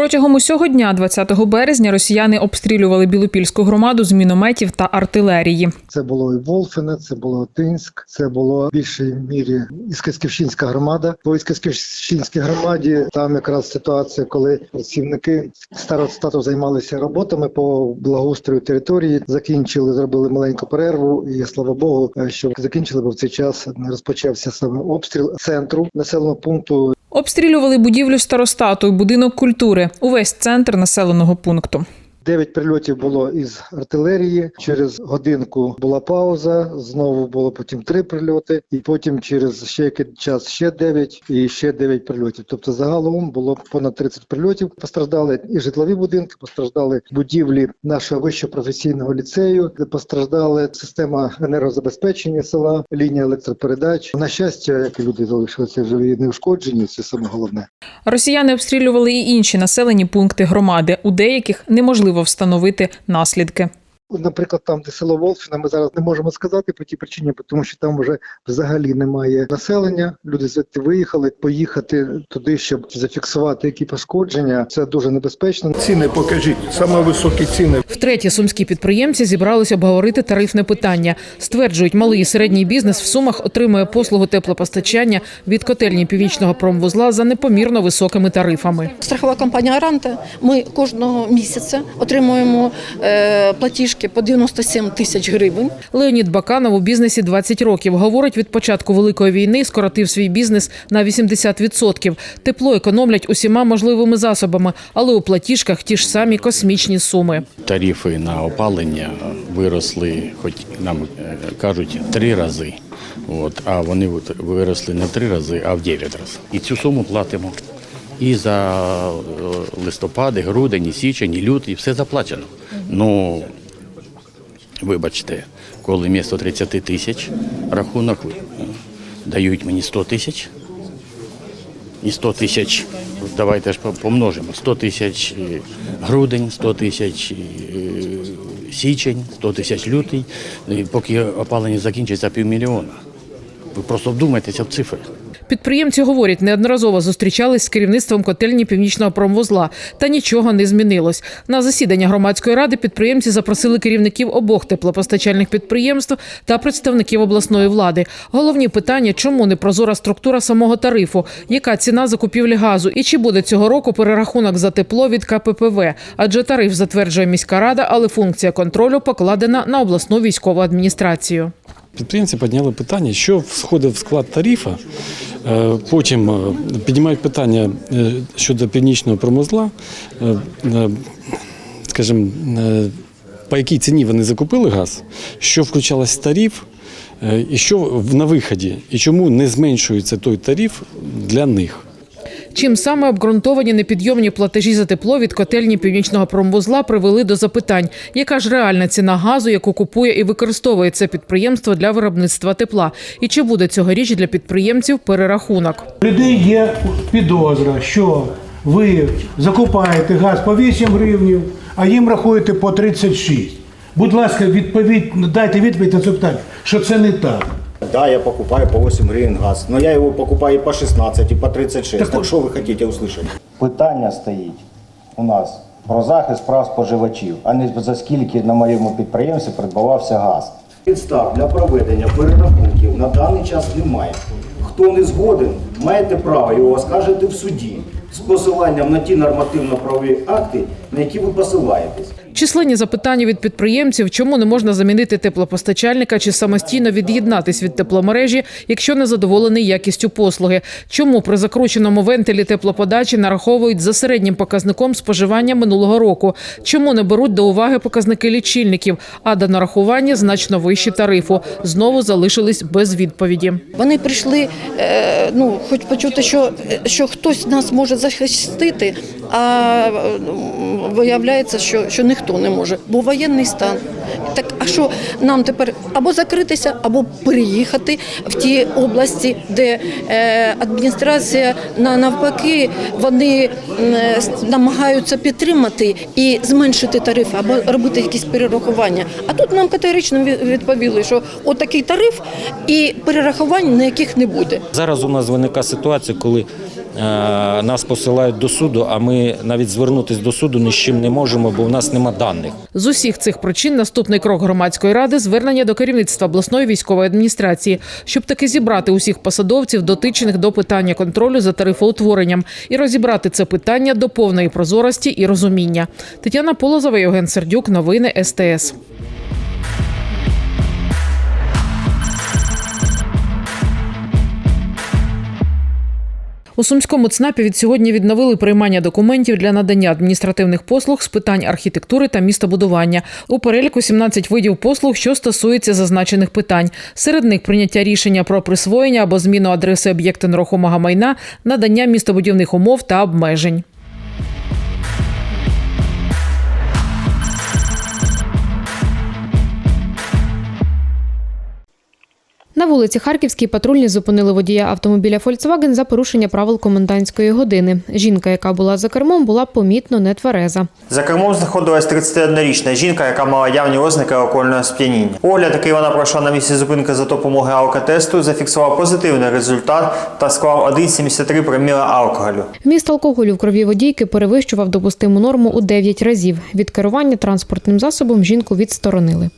Протягом усього дня, 20 березня, росіяни обстрілювали Білопільську громаду з мінометів та артилерії. Це було і Волфине, це було Тинськ, це було в більшій мірі Іскасківщинська громада. По Іскасківщинській громаді там якраз ситуація, коли працівники старостату займалися роботами по благоустрою території, закінчили, зробили маленьку перерву. І слава Богу, е, що закінчили, бо в цей час не розпочався саме обстріл центру населеного пункту. Обстрілювали будівлю старостату і будинок культури, увесь центр населеного пункту. Дев'ять прильотів було із артилерії. Через годинку була пауза. Знову було потім три прильоти, і потім через ще який час ще дев'ять і ще дев'ять прильотів. Тобто загалом було понад 30 прильотів. Постраждали і житлові будинки, постраждали будівлі нашого вищого професійного ліцею, де постраждали система енергозабезпечення села, лінія електропередач. На щастя, як і люди залишилися живі неушкоджені. Це саме головне. Росіяни обстрілювали і інші населені пункти громади. У деяких неможливо встановити наслідки. Наприклад, там, де село Волфіна, ми зараз не можемо сказати по тій причині, тому що там вже взагалі немає населення. Люди звідти виїхали. Поїхати туди, щоб зафіксувати які пошкодження, це дуже небезпечно. Ціни покажіть, саме високі ціни. Втретє, сумські підприємці зібралися обговорити тарифне питання. Стверджують, малий і середній бізнес в сумах отримує послугу теплопостачання від котельні північного промвузла за непомірно високими тарифами. Страхова компанія Аранта. Ми кожного місяця отримуємо е, платіжки по 97 тисяч гривень. Леонід Баканов у бізнесі 20 років. Говорить, від початку великої війни скоротив свій бізнес на 80%. Тепло економлять усіма можливими засобами, але у платіжках ті ж самі космічні суми. тарифи на опалення виросли, хоч нам е, кажуть, три рази. От, а вони виросли не три рази, а в дев'ять разів. І цю суму платимо. І за е, листопад, і грудень, і січень, і лютий, все заплачено. Ну, вибачте, коли місто 30 тисяч рахунок е, дають мені 100 тисяч, і 100 тисяч, давайте ж помножимо, 100 тисяч е, грудень, 100 тисяч е, січень, 100 тисяч лютий, поки опалення закінчиться півмільйона. Ви просто вдумайтеся в цифри. Підприємці говорять, неодноразово зустрічались з керівництвом котельні північного промвузла, та нічого не змінилось. На засідання громадської ради підприємці запросили керівників обох теплопостачальних підприємств та представників обласної влади. Головні питання: чому не прозора структура самого тарифу, яка ціна закупівлі газу, і чи буде цього року перерахунок за тепло від КППВ? Адже тариф затверджує міська рада, але функція контролю покладена на обласну військову адміністрацію. Підприємці підняли питання, що входить в склад тарифа. Е, Потім е, піднімають питання е, щодо північного промозла. Скажімо, по якій ціні вони закупили газ, що включалось в тариф, і що на виході, і чому не зменшується той тариф для них. Чим саме обґрунтовані непідйомні платежі за тепло від котельні північного промвузла привели до запитань, яка ж реальна ціна газу, яку купує і використовує це підприємство для виробництва тепла, і чи буде цьогоріч для підприємців перерахунок? Людей є підозра, що ви закупаєте газ по 8 гривнів, а їм рахуєте по 36. Будь ласка, відповідь, дайте відповідь на це питання, що це не так. Да, я покупаю по 8 гривен газ, но я его покупаю и по 16, и по 36. Так, что вы хотите услышать? Питання стоїть у нас про захист прав споживачів, а не за скільки на моєму підприємстві придбавався газ. Підстав для проведення перерахунків на даний час немає. Хто не згоден, маєте право його оскаржити в суді з посиланням на ті нормативно-правові акти, на які ви посилаєтесь. Численні запитання від підприємців, чому не можна замінити теплопостачальника чи самостійно від'єднатись від тепломережі, якщо не задоволений якістю послуги. Чому при закрученому вентилі теплоподачі нараховують за середнім показником споживання минулого року? Чому не беруть до уваги показники лічильників, а до нарахування значно вищі тарифу? Знову залишились без відповіді. Вони прийшли, е, ну, хоч почути, що, що хтось нас може захистити, а е, виявляється, що, що ніхто не може, бо воєнний стан. Так, а що нам тепер або закритися, або переїхати в ті області, де е, адміністрація на навпаки вони е, намагаються підтримати і зменшити тарифи, або робити якісь перерахування. А тут нам категорично відповіли, що отакий тариф і перерахувань ніяких не буде. Зараз у нас виникає ситуація, коли нас посилають до суду, а ми навіть звернутися до суду ні з чим не можемо, бо в нас нема даних. З усіх цих причин наступний крок громадської ради звернення до керівництва обласної військової адміністрації, щоб таки зібрати усіх посадовців, дотичних до питання контролю за тарифоутворенням, і розібрати це питання до повної прозорості і розуміння. Тетяна Полозова, Євген Сердюк, новини СТС. У сумському ЦНАПі від сьогодні відновили приймання документів для надання адміністративних послуг з питань архітектури та містобудування. У переліку 17 видів послуг, що стосуються зазначених питань. Серед них прийняття рішення про присвоєння або зміну адреси об'єкта нерухомого майна, надання містобудівних умов та обмежень. На вулиці Харківській патрульні зупинили водія автомобіля Volkswagen за порушення правил комендантської години. Жінка, яка була за кермом, була помітно нетвереза. За кермом знаходилась 31-річна жінка, яка мала явні ознаки алкогольного сп'яніння. Огляд, який вона пройшла на місці зупинки за допомогою алкотесту, зафіксував позитивний результат та склав 1,73 проміла алкоголю. Вміст алкоголю в крові водійки перевищував допустиму норму у 9 разів. Від керування транспортним засобом жінку відсторонили.